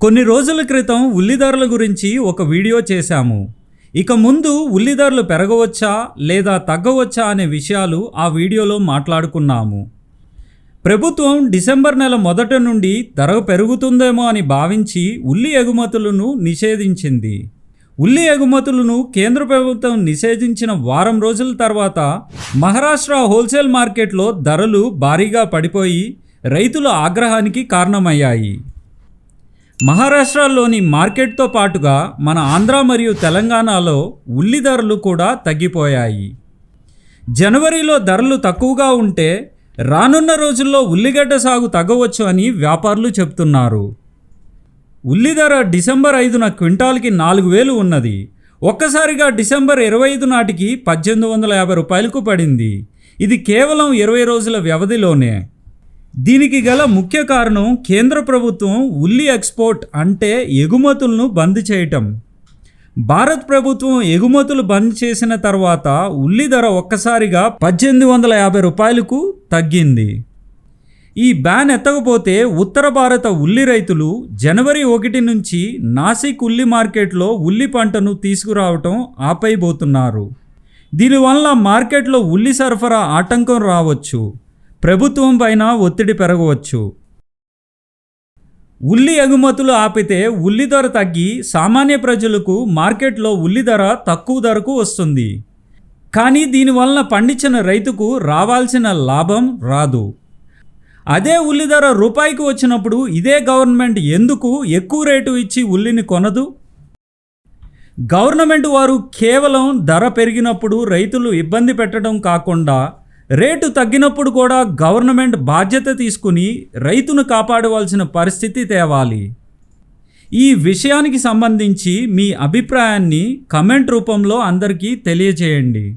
కొన్ని రోజుల క్రితం ఉల్లి ధరల గురించి ఒక వీడియో చేశాము. ఇక ముందు ఉల్లి ధరలు పెరగవచ్చా లేదా తగ్గవచ్చా అనే విషయాలు ఆ వీడియోలో మాట్లాడుకున్నాము. ప్రభుత్వం డిసెంబర్ నెల మొదట నుండి ధర పెరుగుతుందేమో అని భావించి ఉల్లి ఎగుమతులను నిషేధించింది. ఉల్లి ఎగుమతులను కేంద్ర ప్రభుత్వం నిషేధించిన వారం రోజుల తర్వాత మహారాష్ట్ర హోల్సేల్ మార్కెట్లో ధరలు భారీగా పడిపోయి రైతుల ఆగ్రహానికి కారణమయ్యాయి. మహారాష్ట్రలోని మార్కెట్తో పాటుగా మన ఆంధ్ర మరియు తెలంగాణలో ఉల్లి ధరలు కూడా తగ్గిపోయాయి. జనవరిలో ధరలు తక్కువగా ఉంటే రానున్న రోజుల్లో ఉల్లిగడ్డ సాగు తగ్గవచ్చు అని వ్యాపారులు చెప్తున్నారు ఉల్లి ధర డిసెంబర్ ఐదున క్వింటాల్కి నాలుగు వేలు ఉన్నది. ఒక్కసారిగా డిసెంబర్ ఇరవై ఐదు నాటికి పద్దెనిమిది వందల యాభై రూపాయలకు పడింది. ఇది కేవలం ఇరవై రోజుల వ్యవధిలోనే. దీనికి గల ముఖ్య కారణం కేంద్ర ప్రభుత్వం ఉల్లి ఎక్స్పోర్ట్ అంటే ఎగుమతులను బంద్ చేయటం. భారత్ ప్రభుత్వం ఎగుమతులు బంద్ చేసిన తర్వాత ఉల్లి ధర ఒక్కసారిగా పద్దెనిమిది వందల యాభై రూపాయలకు తగ్గింది. ఈ బ్యాన్ ఎత్తకపోతే ఉత్తర భారత ఉల్లి రైతులు జనవరి ఒకటి నుంచి నాసిక్ ఉల్లి మార్కెట్లో ఉల్లి పంటను తీసుకురావటం ఆపైపోతున్నారు. దీనివల్ల మార్కెట్లో ఉల్లి సరఫరా ఆటంకం రావచ్చు. ప్రభుత్వం పైన ఒత్తిడి పెరగవచ్చు. ఉల్లి ఎగుమతులు ఆపితే ఉల్లి ధర తగ్గి సామాన్య ప్రజలకు మార్కెట్లో ఉల్లి ధర తక్కువ ధరకు వస్తుంది. కానీ దీనివలన పండించిన రైతుకు రావాల్సిన లాభం రాదు. అదే ఉల్లి ధర రూపాయికి వచ్చినప్పుడు ఇదే గవర్నమెంట్ ఎందుకు ఎక్కువ రేటు ఇచ్చి ఉల్లిని కొనదు? గవర్నమెంట్ వారు కేవలం ధర పెరిగినప్పుడు రైతులు ఇబ్బంది పెట్టడం కాకుండా రేటు తగ్గినప్పుడు కూడా గవర్నమెంట్ బాధ్యత తీసుకుని రైతును కాపాడవలసిన పరిస్థితి తేవాలి. ఈ విషయానికి సంబంధించి మీ అభిప్రాయాన్ని కమెంట్ రూపంలో అందరికీ తెలియజేయండి.